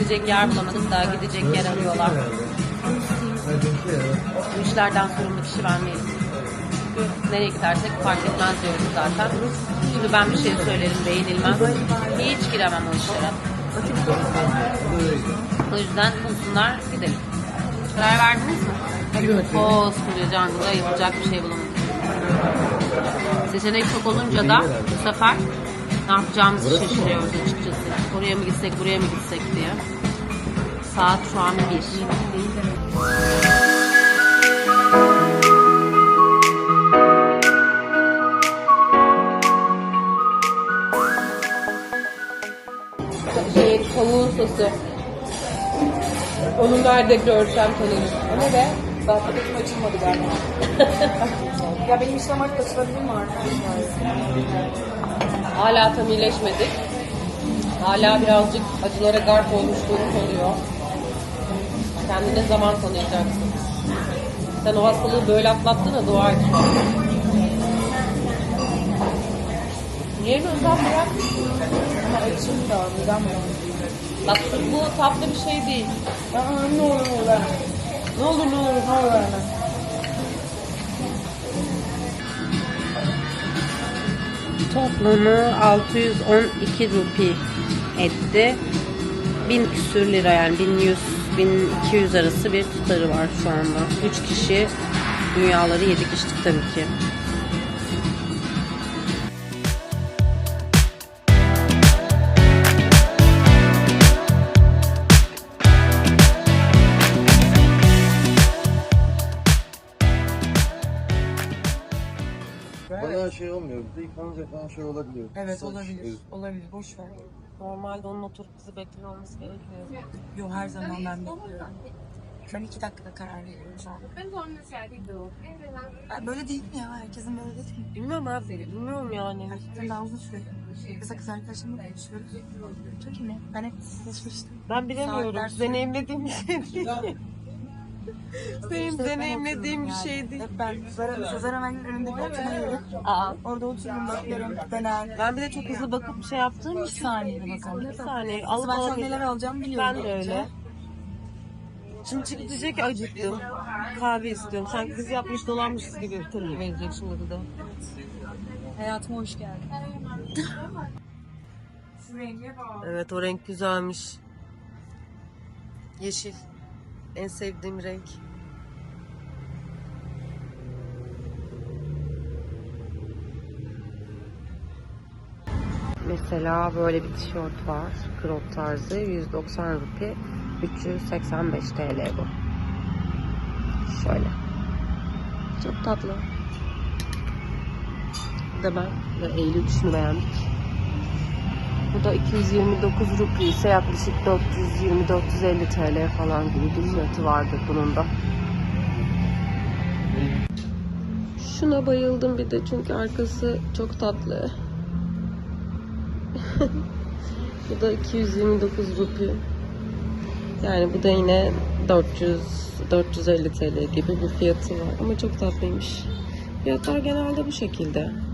Gidecek yer bulamadık da gidecek yer arıyorlar. Bu işlerden sorumlu kişi. Çünkü nereye gidersek fark etmez diyoruz zaten. Şimdi ben bir şey söylerim beğenilmez. Hiç giremem o işlere. O yüzden bulsunlar gidelim. Karar verdiniz mi? Koskoca jungle'a yapacak bir şey bulamadık. Seçenek çok olunca da bu sefer ne yapacağımızı şaşırıyoruz açıkçası. Oraya mı gitsek, buraya mı gitsek diye. Saat şu an bir. Şey, tavuğun sosu. Onu nerede görsem tanırım. O ne be? Daha paketim açılmadı galiba. ya benim İslam arkadaşlarım mı arkadaşlar? Hala tam iyileşmedik. Hala birazcık acılara garp olmuşluğumuz oluyor. Kendine zaman tanıyacaksın. Sen o hastalığı böyle atlattın da dua et. Yerini özel bırak. Ama açım da midem. Bak bu tatlı bir şey değil. Aa ne olur ne olur. Ne olur ne olur. Ne olur Toplamı 612 rupi etti. 1000 küsür lira yani 1100 1200 arası bir tutarı var şu anda. 3 kişi dünyaları yedik içtik tabii ki. Şey olmuyor. Bir de yıkanınca falan şey olabiliyor. Evet Saç, olabilir. evet. Olabilir. Boş ver. Normalde onun oturup bizi bekliyor olması gerekiyor. Yo her zaman ben bekliyorum. Ben iki dakikada karar veriyorum şu an. Ben böyle değil mi ya? Herkesin böyle değil mi? Bilmiyorum abi, bilmiyorum yani. Herkesin daha uzun süre. Kısa kız arkadaşımla konuşuyoruz. Çok iyi. Ben hep seçmiştim. Ben bilemiyorum. Saatler. Deneyimlediğim bir şey değil. Benim deneyimlediğim bir şey değil. Hep ben Zara, Sezer Emen'in önünde bir oturma yeri. Aa. Orada otururum, bakıyorum, dener. Ben bir de çok hızlı bakıp bir şey yaptığım Bir saniyede bakalım. Bir saniye. Alıp ben alıp. neler alacağımı biliyorum. Ben de öyle. Şimdi çıkıp diyecek ki acıktım. Kahve istiyorum. Sanki biz yapmış dolanmışız gibi tepki verecek şimdi de. Hayatıma hoş geldin. Evet o renk güzelmiş. Yeşil. En sevdiğim renk. Mesela böyle bir tişört var. Crop tarzı. 190 rupi. 385 TL bu. Şöyle. Çok tatlı. Da ben ve Eylül üçünü beğendik. Bu da 229 rupi ise yaklaşık 420-450 TL falan gibi bir fiyatı vardır bunun da. Şuna bayıldım bir de çünkü arkası çok tatlı. bu da 229 rupi. Yani bu da yine 400 450 TL gibi bir fiyatı var ama çok tatlıymış. Fiyatlar genelde bu şekilde.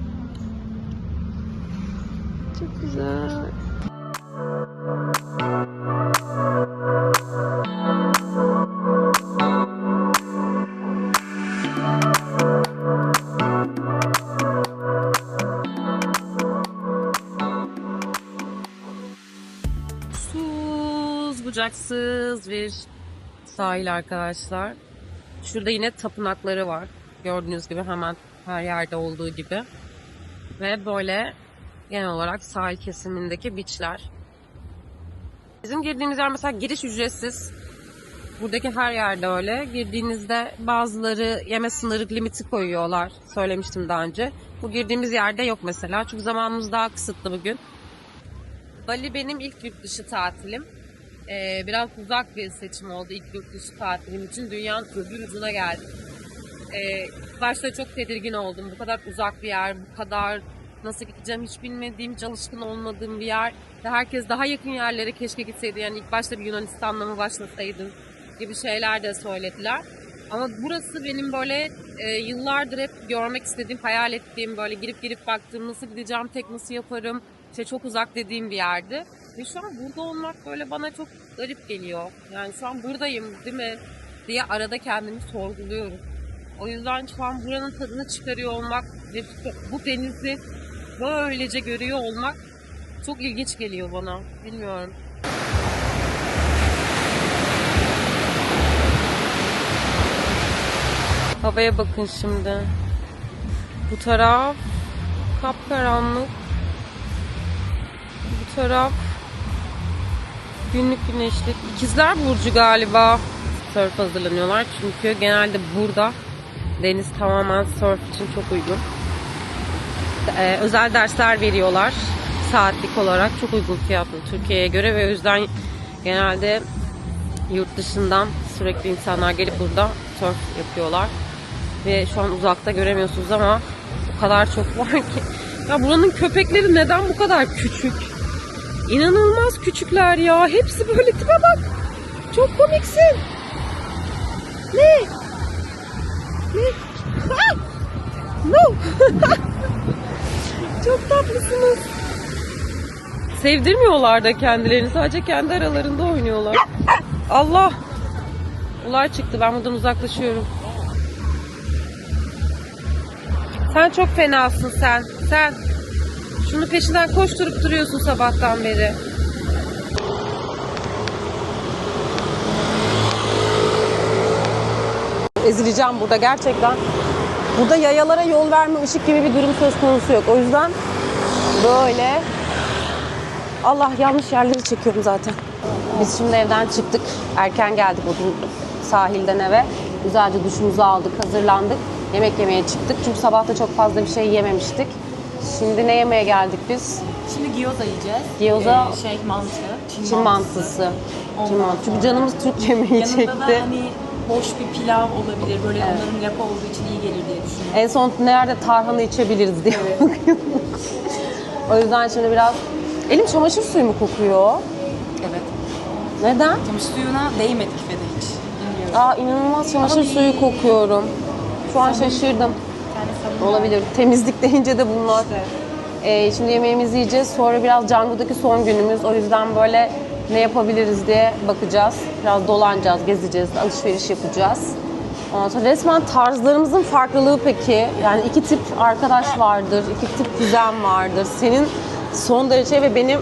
Çok güzel. Bucaksız bir sahil arkadaşlar. Şurada yine tapınakları var. Gördüğünüz gibi hemen her yerde olduğu gibi. Ve böyle genel olarak sahil kesimindeki beachler. Bizim girdiğimiz yer mesela giriş ücretsiz. Buradaki her yerde öyle. Girdiğinizde bazıları yeme sınırı limiti koyuyorlar. Söylemiştim daha önce. Bu girdiğimiz yerde yok mesela. Çünkü zamanımız daha kısıtlı bugün. Bali benim ilk yurt dışı tatilim. Ee, biraz uzak bir seçim oldu ilk yurt dışı tatilim için. Dünyanın öbür ucuna geldik. Ee, başta çok tedirgin oldum. Bu kadar uzak bir yer, bu kadar nasıl gideceğim hiç bilmediğim, hiç alışkın olmadığım bir yer. Ve herkes daha yakın yerlere keşke gitseydi. Yani ilk başta bir Yunanistan'la mı başlasaydım? gibi şeyler de söylediler. Ama burası benim böyle e, yıllardır hep görmek istediğim, hayal ettiğim böyle girip girip baktığım nasıl gideceğim, tek nasıl yaparım, işte çok uzak dediğim bir yerdi. Ve şu an burada olmak böyle bana çok garip geliyor. Yani şu an buradayım değil mi diye arada kendimi sorguluyorum. O yüzden şu an buranın tadını çıkarıyor olmak ve bu denizi böylece görüyor olmak çok ilginç geliyor bana. Bilmiyorum. Havaya bakın şimdi. Bu taraf kapkaranlık. Bu taraf günlük güneşlik. İkizler Burcu galiba. Surf hazırlanıyorlar çünkü genelde burada deniz tamamen surf için çok uygun. Ee, özel dersler veriyorlar saatlik olarak çok uygun fiyatlı Türkiye'ye göre ve o yüzden genelde yurt dışından sürekli insanlar gelip burada surf yapıyorlar. Ve şu an uzakta göremiyorsunuz ama o kadar çok var ki. Ya buranın köpekleri neden bu kadar küçük? İnanılmaz küçükler ya. Hepsi böyle tipe bak. Çok komiksin. Ne? Ne? Ah! No. Çok tatlısınız. Sevdirmiyorlar da kendilerini. Sadece kendi aralarında oynuyorlar. Allah. Olay çıktı. Ben buradan uzaklaşıyorum. Sen çok fenasın sen. Sen. Şunu peşinden koşturup duruyorsun sabahtan beri. Ezileceğim burada gerçekten. Burada yayalara yol verme ışık gibi bir durum söz konusu yok. O yüzden böyle Allah yanlış yerleri çekiyorum zaten. Biz şimdi evden çıktık. Erken geldik bugün sahilden eve. Güzelce duşumuzu aldık, hazırlandık. Yemek yemeye çıktık. Çünkü sabah da çok fazla bir şey yememiştik. Şimdi ne yemeye geldik biz? Şimdi gyoza yiyeceğiz. Gyoza- Ee, şey mantı. Çin mantısı. Çin mantısı. Çünkü canımız Türk yemeği Yanında çekti. da hani boş bir pilav olabilir. Böyle onların lapa olduğu için iyi gelir diye düşünüyorum. En son nerede tarhana içebiliriz diye bakıyorduk. o yüzden şimdi biraz... Elim çamaşır suyu mu kokuyor? Evet. Neden? Çamaşır suyuna değmedik Fede hiç. Bilmiyorum. Aa inanılmaz çamaşır Ama suyu kokuyorum. Şu an şaşırdım. Olabilir. Temizlik deyince de bunlar. İşte. Ee, şimdi yemeğimizi yiyeceğiz. Sonra biraz Django'daki son günümüz. O yüzden böyle ne yapabiliriz diye bakacağız. Biraz dolanacağız, gezeceğiz, alışveriş yapacağız. Ondan sonra resmen tarzlarımızın farklılığı peki. Yani iki tip arkadaş vardır, iki tip kuzen vardır. Senin son derece ve benim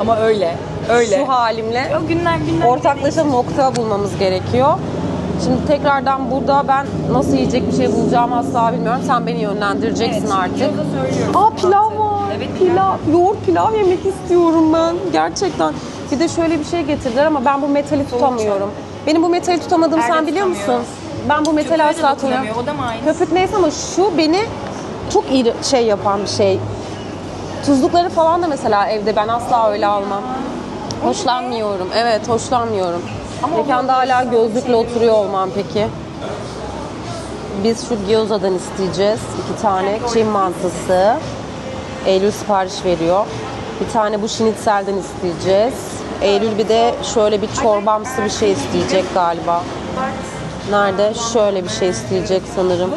Ama öyle. Öyle. şu halimle o günler günler ortaklaşa nokta bulmamız gerekiyor. Şimdi tekrardan burada ben nasıl yiyecek bir şey bulacağımı asla bilmiyorum. Sen beni yönlendireceksin Evet, artık. Aa pilav var. Evet, pilav. Yoğurt pilav yemek istiyorum ben. Gerçekten. Bir de şöyle bir şey getirdiler ama ben bu metali tutamıyorum. Benim bu metali tutamadığımı sen biliyor musun? Ben bu metali Köpüğe de asla tutamıyorum. dokunamıyor, o da mı aynı? Köpük neyse ama şu beni çok iyi şey yapan bir şey. Tuzlukları falan da mesela evde ben asla öyle almam. Hoşlanmıyorum. Evet, hoşlanmıyorum. Ama Mekanda hala gözlükle oturuyor olmam peki. Biz şu gyozadan isteyeceğiz. iki tane Çin mantısı. Eylül sipariş veriyor. Bir tane bu şinitselden isteyeceğiz. Eylül bir de şöyle bir çorbamsı bir şey isteyecek galiba. Nerede? Şöyle bir şey isteyecek sanırım.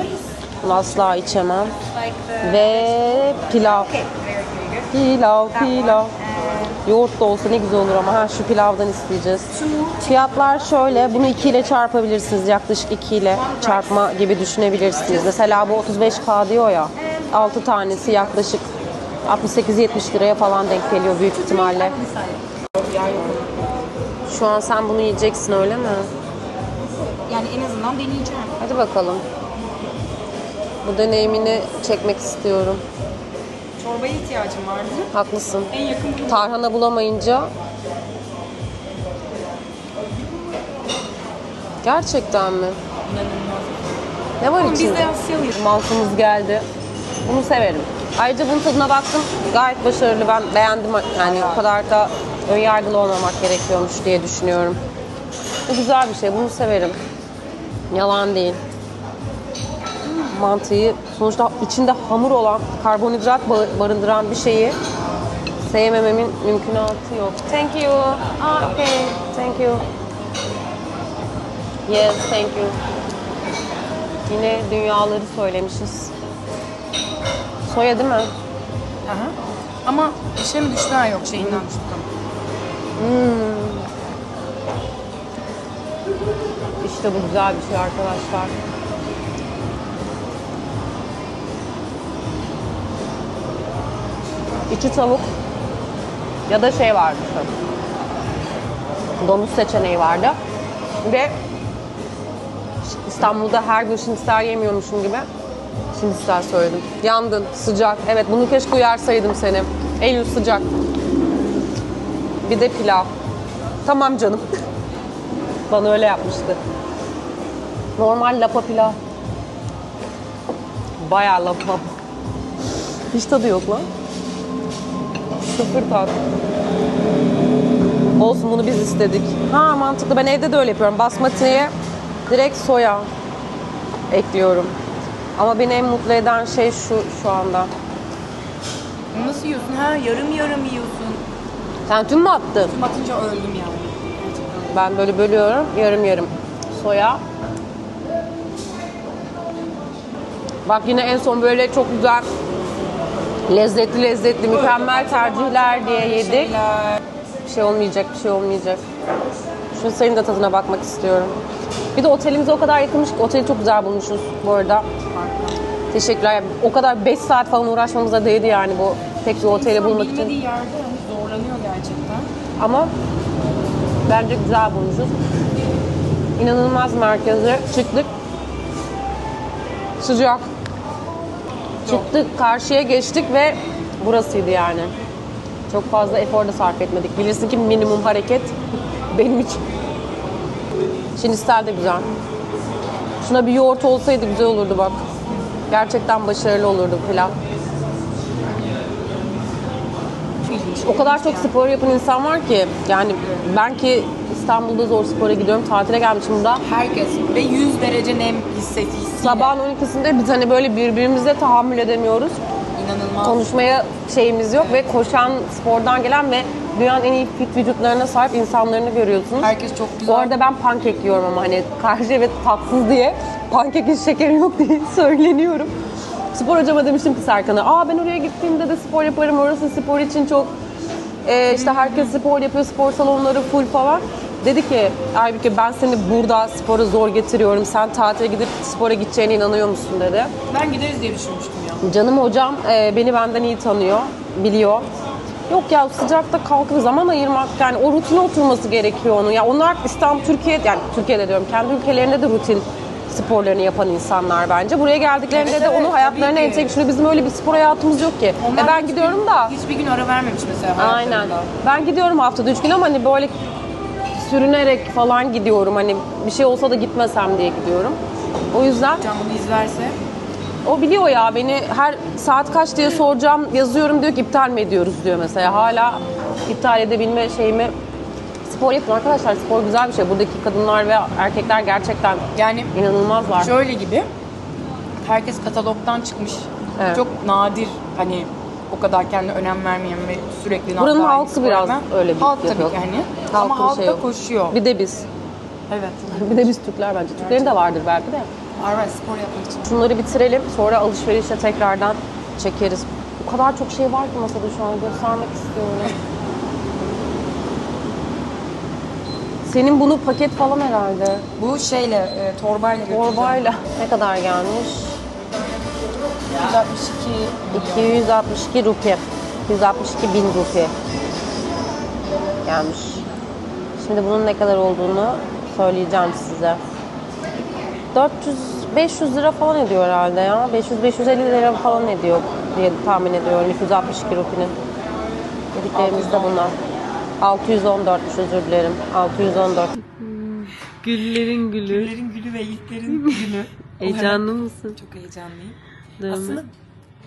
Bunu asla içemem. Ve pilav. Pilav, pilav. Yoğurt da olsa ne güzel olur ama ha şu pilavdan isteyeceğiz. Fiyatlar şöyle, bunu 2 ile çarpabilirsiniz. Yaklaşık 2 ile çarpma gibi düşünebilirsiniz. Mesela bu 35K diyor ya, 6 tanesi yaklaşık 68-70 liraya falan denk geliyor büyük ihtimalle. Şu an sen bunu yiyeceksin öyle mi? Yani en azından deneyeceğim. Hadi bakalım. Bu deneyimini çekmek istiyorum. Çorbaya ihtiyacım vardı. Haklısın. En yakın bu. Tarhana bulamayınca Gerçekten mi? İnanılmaz. Ne var biz içinde? de Asyalıyız. Mantımız geldi. Bunu severim. Ayrıca bunun tadına baktım. Gayet başarılı. Ben beğendim. Yani o kadar da önyargılı olmamak gerekiyormuş diye düşünüyorum. Bu güzel bir şey. Bunu severim. Yalan değil. Mantıyı sonuçta içinde hamur olan, karbonhidrat ba- barındıran bir şeyi sevmememin mümkünatı yok. Thank you. Ah, okay. Thank you. Yes, thank you. Yine dünyaları söylemişiz. Soya değil mi? Aha. Ama işe mi düştü? Ha yok şeyinden düştü tamam. İşte bu güzel bir şey arkadaşlar. İçi tavuk ya da şey vardı. Domuz seçeneği vardı. Ve İstanbul'da her gün şinisler yemiyormuşum gibi şinisler söyledim. Yandın, sıcak. Evet bunu keşke uyarsaydım seni. Eylül sıcak. Bir de pilav. Tamam canım. Bana öyle yapmıştı. Normal lapa pilav. Bayağı lapa. Hiç tadı yok lan. Sıfır tat. Olsun bunu biz istedik. Ha mantıklı. Ben evde de öyle yapıyorum. Basmati'ye direkt soya ekliyorum. Ama beni en mutlu eden şey şu şu anda. Nasıl yiyorsun? Ha yarım yarım yiyorsun. Sen tüm mü attın? Tüm atınca öldüm yani. Gerçekten. Ben böyle bölüyorum. Yarım yarım. Soya. Bak yine en son böyle çok güzel lezzetli lezzetli mükemmel tercihler diye yedik. Bir şey olmayacak, bir şey olmayacak. Şu senin de tadına bakmak istiyorum. Bir de otelimize o kadar yakınmış ki oteli çok güzel bulmuşuz bu arada. Teşekkürler. O kadar 5 saat falan uğraşmamıza değdi yani bu tek bir oteli bulmak için. bilmediği yerde hani zorlanıyor gerçekten. Ama bence güzel bulmuşuz. İnanılmaz merkezi. Çıktık. Sıcak. Çıktık, karşıya geçtik ve burasıydı yani. Çok fazla efor da sarf etmedik. Bilirsin ki minimum hareket benim için. Şinistel de güzel. Şuna bir yoğurt olsaydı güzel olurdu bak. Gerçekten başarılı olurdu pilav. O kadar çok spor yapan insan var ki yani ben ki İstanbul'da zor spora gidiyorum. Tatile gelmişim burada. Herkes ve 100 derece nem hissetiyor. Sabahın 12'sinde biz hani böyle birbirimize tahammül edemiyoruz. İnanılmaz. Konuşmaya şeyimiz yok ve koşan spordan gelen ve dünyanın en iyi fit vücutlarına sahip insanlarını görüyorsunuz. Herkes çok güzel. Bu arada ben pankek yiyorum ama hani karşı evet tatsız diye pankekin şekeri yok diye söyleniyorum. Spor hocama demiştim ki Serkan'a, aa ben oraya gittiğimde de spor yaparım, orası spor için çok e, işte herkes spor yapıyor, spor salonları full falan. Dedi ki Aybüke ben seni burada spora zor getiriyorum, sen tatile gidip spora gideceğine inanıyor musun dedi. Ben gideriz diye düşünmüştüm ya. Canım hocam e, beni benden iyi tanıyor, biliyor. Yok ya sıcakta kalkıp zaman ayırmak yani o rutine oturması gerekiyor onun. Ya onlar İstanbul, Türkiye yani Türkiye'de diyorum kendi ülkelerinde de rutin sporlarını yapan insanlar bence. Buraya geldiklerinde Evet, de evet, onu hayatlarına tabii ki. entegre. Şimdi bizim öyle bir spor hayatımız yok ki. Onlar e ben hiçbir- gidiyorum da. Hiçbir gün ara vermemiş mesela Aynen. Ben gidiyorum haftada üç gün ama hani böyle sürünerek falan gidiyorum. Hani bir şey olsa da gitmesem diye gidiyorum. O yüzden Can bunu izlerse. o biliyor ya beni her saat kaç diye soracağım yazıyorum diyor ki iptal mi ediyoruz diyor mesela. Hala iptal edebilme şeyimi spor yapın arkadaşlar spor güzel bir şey. Buradaki kadınlar ve erkekler gerçekten Yani inanılmazlar. şöyle gibi herkes katalogdan çıkmış. Evet. Çok nadir hani o kadar kendine önem vermeyen ve sürekli Buranın halkı biraz yapan. öyle bir Halk tabii yapıyor. ki hani. Halkın Ama halk şey da yok. koşuyor. Bir de biz. Evet. Bir de biz Türkler bence. Türklerin de vardır belki de. Var var spor yapmak için. Şunları bitirelim. Sonra alışverişe tekrardan çekeriz. O kadar çok şey var ki masada şu an göstermek istiyorum. Senin bunu paket falan herhalde. Bu şeyle e, torbayla götüreceğim. Torbayla. Ne kadar gelmiş? 162 262 rupi. 262 bin rupi. Gelmiş. Şimdi bunun ne kadar olduğunu söyleyeceğim size. 400 500 lira falan ediyor herhalde ya. 500 550 lira falan ediyor diye tahmin ediyorum 262 rupinin. Dediklerimiz de bunlar. 614'müş özür dilerim. 614. Güllerin gülü. Güllerin gülü ve yiğitlerin günü. Heyecanlı mısın? Çok heyecanlıyım. Değil mi? Aslında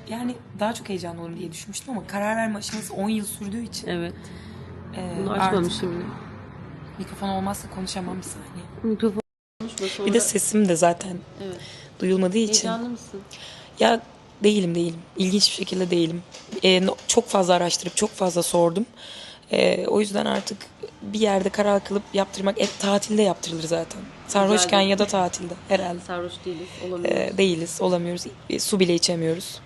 yani daha çok heyecanlı olurum diye düşünmüştüm ama karar verme aşaması 10 yıl sürdüğü için Evet. e, Bunu açmamışım bile. mikrofon olmazsa konuşamam bir saniye. Mikrofon sonra. Bir de sesim de zaten Evet. duyulmadığı için. Heyecanlı mısın? Ya değilim değilim. İlginç bir şekilde değilim. E, no- çok fazla araştırıp çok fazla sordum. E, o yüzden artık bir yerde karar kılıp yaptırmak hep tatilde yaptırılır zaten. Sarhoşken ya da tatilde herhalde. Sarhoş değiliz. Olamıyoruz. Ee, değiliz, olamıyoruz. Su bile içemiyoruz.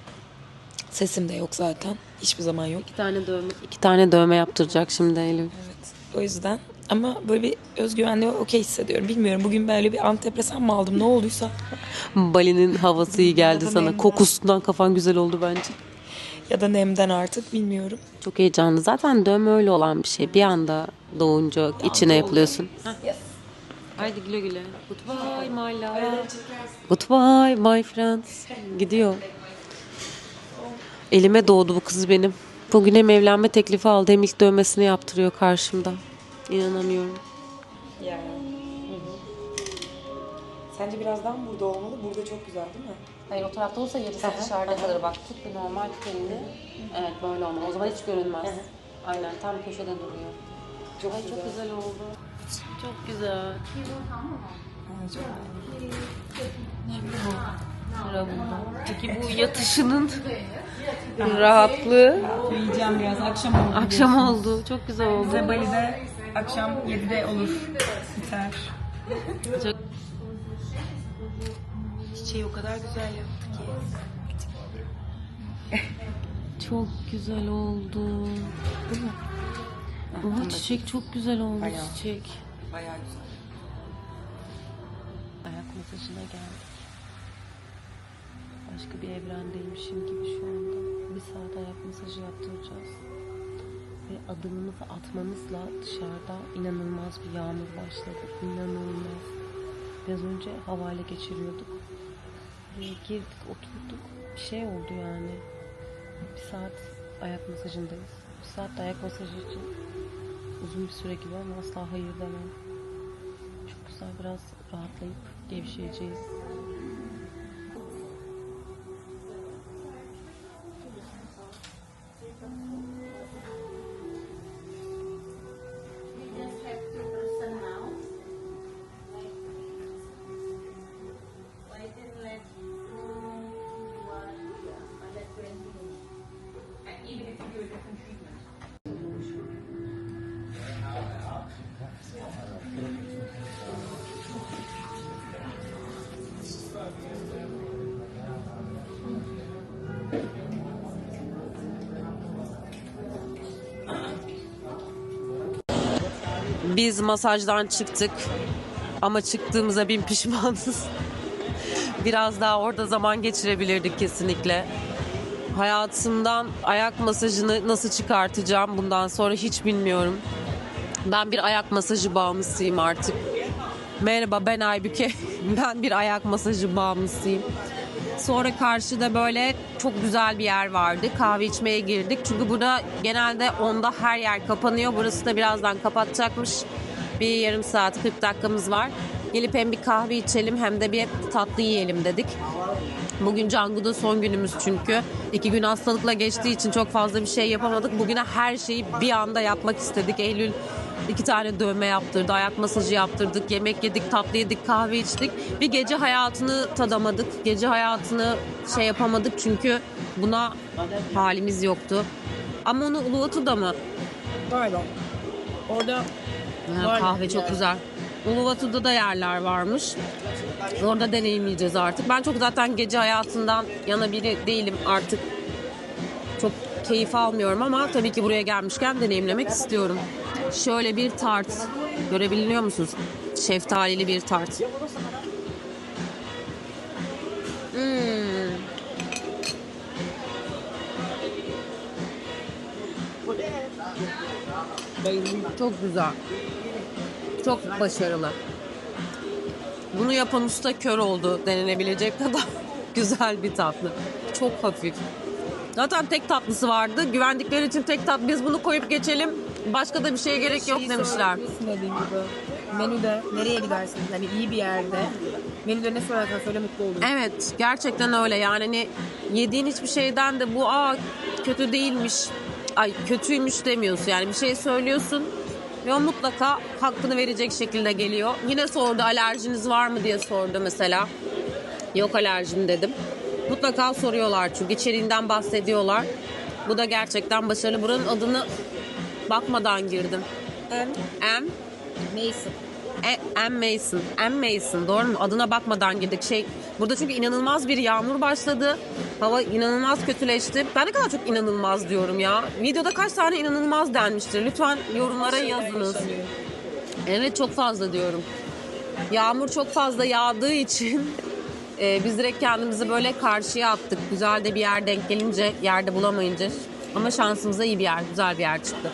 Sesim de yok zaten. Hiçbir zaman yok. İki tane dövme. İki tane dövme yaptıracak şimdi Eylül. Evet. O yüzden ama böyle bir özgüvenli okey hissediyorum. Bilmiyorum bugün böyle bir antidepresan mı aldım ne olduysa. Bali'nin havası iyi geldi sana. Kokusundan kafan güzel oldu bence. Ya da nemden artık bilmiyorum. Çok heyecanlı. Zaten dövme öyle olan bir şey. Bir anda doğunca içine yapılıyorsun. Haydi güle güle. Goodbye my love. Goodbye my friends. Gidiyor. Elime doğdu bu kız benim. Bugün hem evlenme teklifi aldı hem ilk dövmesini yaptırıyor karşımda. İnanamıyorum. Ya. Sence birazdan burada olmalı. Burada çok güzel değil mi? Hayır o tarafta olsa yarısı dışarıda kalır. Bak tut bir normal kendini. Evet böyle olmalı. O zaman hiç görünmez. Aynen tam köşede duruyor. Çok Ay güzel. çok güzel oldu. Çok güzel. Sıra bunda. Peki bu yatışının rahatlığı Yiyeceğim biraz. Akşam oldu. akşam oldu. Çok güzel oldu. Bali'de akşam 7'de olur. Biter. Çok... Çiçeği o kadar güzel yaptı ki. Çok güzel oldu. Değil mi? Ama çiçek çok güzel oldu Bayağı. çiçek. Bayağı güzel. Ayak masajına geldik. Başka bir evrendeymişim gibi şu anda. Bir saat ayak masajı yaptıracağız. Ve adımımızı atmamızla dışarıda inanılmaz bir yağmur başladı. İnanılmaz. Biraz önce havale geçiriyorduk. Girdik, oturduk. Bir şey oldu yani. Bir saat ayak masajındayız. Bir saat ayak masajı için uzun bir süre gibi ama asla hayır demem. Çok güzel biraz rahatlayıp gevşeyeceğiz. Biz masajdan çıktık ama çıktığımıza bin pişmanız. Biraz daha orada zaman geçirebilirdik kesinlikle. Hayatımdan ayak masajını nasıl çıkartacağım bundan sonra hiç bilmiyorum. Ben bir ayak masajı bağımlısıyım artık. Merhaba ben Aybüke. Ben bir ayak masajı bağımlısıyım. Sonra karşıda böyle çok güzel bir yer vardı. Kahve içmeye girdik. Çünkü burada genelde onda her yer kapanıyor. Burası da birazdan kapatacakmış. Bir yarım saat 40 dakikamız var. Gelip hem bir kahve içelim hem de bir tatlı yiyelim dedik. Bugün Cangu'da son günümüz çünkü. İki gün hastalıkla geçtiği için çok fazla bir şey yapamadık. Bugüne her şeyi bir anda yapmak istedik. Eylül iki tane dövme yaptırdı, ayak masajı yaptırdık, yemek yedik, tatlı yedik, kahve içtik. Bir gece hayatını tadamadık. Gece hayatını şey yapamadık çünkü buna halimiz yoktu. Ama onu Uluwatu'da mı? Galiba. Orada Kahve çok güzel. Uluwatu'da da yerler varmış. Orada deneyimleyeceğiz artık. Ben çok zaten gece hayatından yana biri değilim artık. Çok keyif almıyorum ama tabii ki buraya gelmişken deneyimlemek istiyorum. Şöyle bir tart. Görebiliyor musunuz? Şeftalili bir tart. Hmm. Çok güzel. Çok başarılı. Bunu yapan usta kör oldu denilebilecek kadar güzel bir tatlı. Çok hafif. Zaten tek tatlısı vardı. Güvendikleri için tek tat biz bunu koyup geçelim. Başka da bir şeye gerek yok demişler. dediğim gibi. Menüde nereye gidersiniz? Hani iyi bir yerde. Menüde ne sorarsan söyle mutlu olursun. Evet gerçekten öyle yani hani yediğin hiçbir şeyden de bu aa kötü değilmiş ay kötüymüş demiyorsun yani bir şey söylüyorsun ve o mutlaka hakkını verecek şekilde geliyor. Yine sordu alerjiniz var mı diye sordu mesela. Yok alerjim dedim. Mutlaka soruyorlar çünkü içeriğinden bahsediyorlar. Bu da gerçekten başarılı. Buranın adını bakmadan girdim. M. M. Mason. E- M. Mason. M. Mason. Doğru mu? Adına bakmadan girdik. Şey, burada çünkü inanılmaz bir yağmur başladı. Hava inanılmaz kötüleşti. Ben ne kadar çok inanılmaz diyorum ya. Videoda kaç tane inanılmaz denmiştir. Lütfen yorumlara yazınız. Evet çok fazla diyorum. Yağmur çok fazla yağdığı için e, biz direkt kendimizi böyle karşıya attık. Güzel de bir yer denk gelince, yerde bulamayınca. Ama şansımıza iyi bir yer, güzel bir yer çıktı.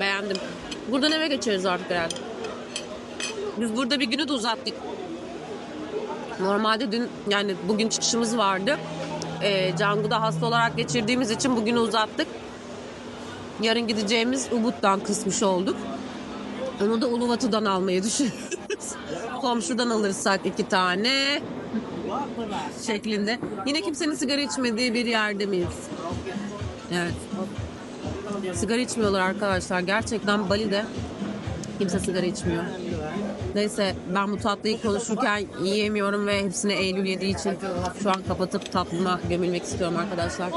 Beğendim. Buradan eve geçeriz artık herhalde. Biz burada bir günü de uzattık. Normalde dün yani bugün çıkışımız vardı. E, Canggu'da hasta olarak geçirdiğimiz için bugünü uzattık. Yarın gideceğimiz Ubud'dan kısmış olduk. Onu da Uluvatı'dan almayı düşünüyoruz. Komşudan alırsak iki tane şeklinde. Yine kimsenin sigara içmediği bir yerde miyiz? Evet. Sigara içmiyorlar arkadaşlar. Gerçekten Bali'de kimse sigara içmiyor. Neyse ben bu tatlıyı konuşurken yiyemiyorum ve hepsini Eylül yediği için şu an kapatıp tatlıma gömülmek istiyorum arkadaşlar.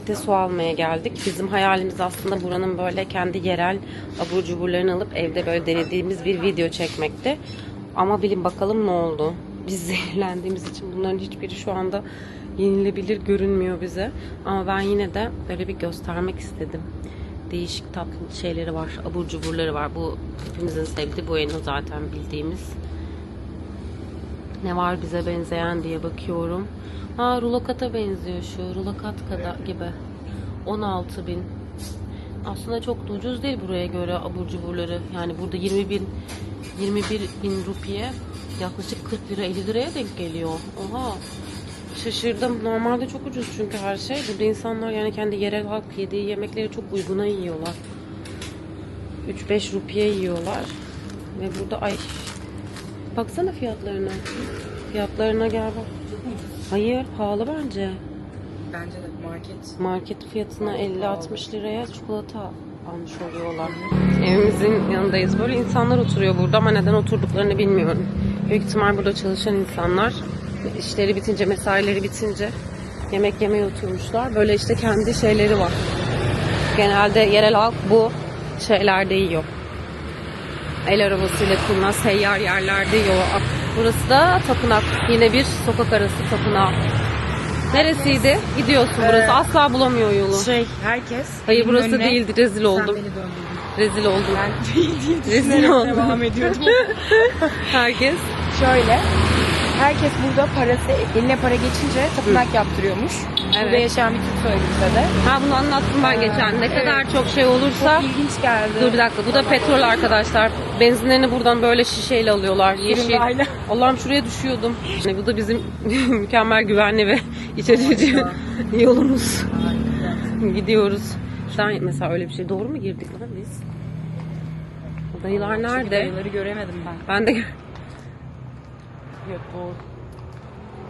Markete su almaya geldik. Bizim hayalimiz aslında buranın böyle kendi yerel abur cuburlarını alıp evde böyle denediğimiz bir video çekmekti. Ama bilin bakalım ne oldu. Biz zehirlendiğimiz için bunların hiçbiri şu anda yenilebilir görünmüyor bize. Ama ben yine de böyle bir göstermek istedim. Değişik tatlı şeyleri var, abur cuburları var. Bu hepimizin sevdiği bu eno zaten bildiğimiz. Ne var bize benzeyen diye bakıyorum. Ha rulokata benziyor şu. Rulokat kadar gibi. 16 bin. Aslında çok da ucuz değil buraya göre abur cuburları. Yani burada 20 bin 21 bin rupiye yaklaşık 40 lira 50 liraya denk geliyor. Oha. Şaşırdım. Normalde çok ucuz çünkü her şey. Burada insanlar yani kendi yerel halk yediği yemekleri çok uyguna yiyorlar. 3-5 rupiye yiyorlar. Ve burada ay baksana fiyatlarına. Fiyatlarına gel bak. Hayır pahalı bence. Bence de market. Market fiyatına 50-60 liraya çikolata almış oluyorlar. Evimizin yanındayız. Böyle insanlar oturuyor burada ama neden oturduklarını bilmiyorum. Büyük ihtimal burada çalışan insanlar işleri bitince, mesaileri bitince yemek yemeye oturmuşlar. Böyle işte kendi şeyleri var. Genelde yerel halk bu şeylerde yiyor. El arabasıyla kurulan seyyar yerlerde yiyor. Burası da tapınak. Yine bir sokak arası tapınağı. Neresiydi? Gidiyorsun burası. Asla bulamıyor yolu. Şey herkes. Hayır burası önüne- değildi. Rezil oldum. Rezil oldum. Ben Rezil oldum. devam ediyordum. Herkes. Şöyle. Herkes burada parası eline para geçince tapınak yaptırıyormuş. Burada Evet. yaşayan bir Türk bize de. Ha bunu anlattım ben geçen. Ne kadar çok şey olursa. Çok ilginç geldi. Dur bir dakika. Bu da petrol arkadaşlar. Benzinlerini buradan böyle şişeyle alıyorlar. Yeşil. Allah'ım şuraya düşüyordum. Yani bu da bizim mükemmel güvenli ve iç açıcı yolumuz. Gidiyoruz. Sen mesela öyle bir şey doğru mu girdik lan biz? Dayılar nerede? Dayıları göremedim ben. Ben de Yok doğru.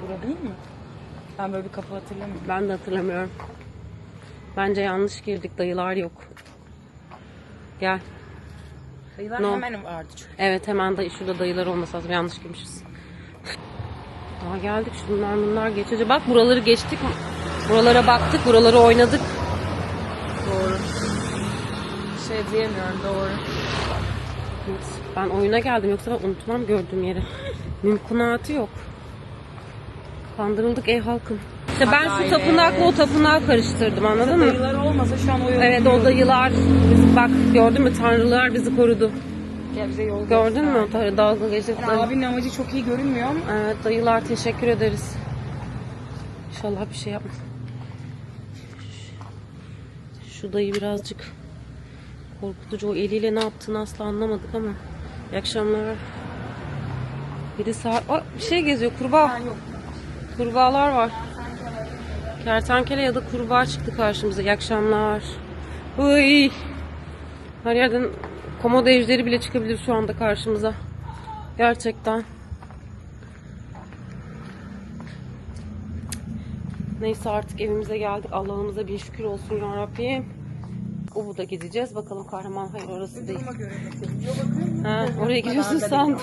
Bura değil mi? Ben böyle bir kapı hatırlamıyorum. ben de hatırlamıyorum. Bence yanlış girdik. Dayılar yok. Gel. Dayılar No. hemen vardı çünkü. Evet hemen dayı şurada dayılar olması lazım. Yanlış girmişiz. Daha geldik şunlar bunlar geçici. Bak buraları geçtik. Buralara baktık. Buraları oynadık. Doğru. Şey diyemiyorum doğru. Evet, Ben oyuna geldim yoksa ben unutmam gördüğüm yeri. Mümkünatı yok. Kandırıldık ey halkım. İşte ben şu tapınakla o tapınağı karıştırdım anladın mı? Dayılar olmasa şu an o yolu Evet o dayılar biz- bak gördün mü tanrılar bizi korudu. Ya bize yol Gördün mü o dalga geçip Yani abinin amacı çok iyi görünmüyor ama Evet dayılar teşekkür ederiz. İnşallah bir şey yapmaz. Şu dayı birazcık korkutucu. O eliyle ne yaptığını asla anlamadık ama. İyi akşamlar. Biri sağ... Aa, bir şey geziyor kurbağa. Kurbağalar var. Kertenkele ya da kurbağa çıktı karşımıza. İyi akşamlar. Uy. Her yerden komodo ejderi bile çıkabilir şu anda karşımıza. Gerçekten. Neyse artık evimize geldik. Allah'ımıza bir şükür olsun ya Rabbim. Ubud'a gideceğiz. Bakalım kahraman hayır orası değil. Ha, oraya gidiyorsun sen.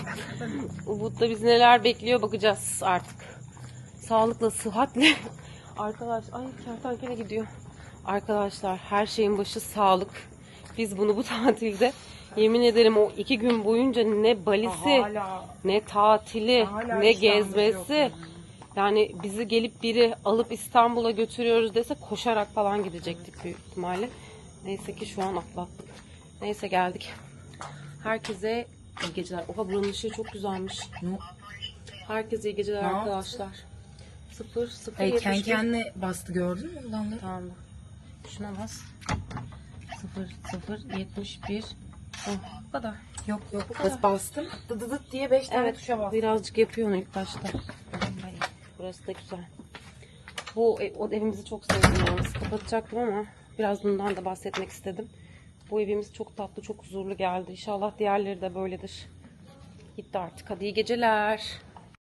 Ubud'da bizi neler bekliyor bakacağız artık. Sağlıkla, sıhhatle. Arkadaş, ay kertenkele gidiyor. Arkadaşlar her şeyin başı sağlık. Biz bunu bu tatilde yemin ederim o iki gün boyunca ne balisi, ne tatili, ne gezmesi. Yani bizi gelip biri alıp İstanbul'a götürüyoruz dese koşarak falan gidecektik büyük ihtimalle. Neyse ki şu an atlattık. Neyse geldik. Herkese iyi geceler. Oha buranın ışığı çok güzelmiş. Herkese iyi geceler arkadaşlar. 0 0 Hayır kendi kendine bastı gördün mü bundan da? Tamam. Şuna bas. 0 0 71 Oh, bu kadar. Yok yok bas, bastım. Dıdıdıt diye 5 tane Evet, tuşa bastım. birazcık yapıyor onu ilk başta. Burası da güzel. Bu ev- o evimizi çok sevdim yalnız. Kapatacaktım ama biraz bundan da bahsetmek istedim. Bu evimiz çok tatlı, çok huzurlu geldi. İnşallah diğerleri de böyledir. Gitti artık. Hadi iyi geceler.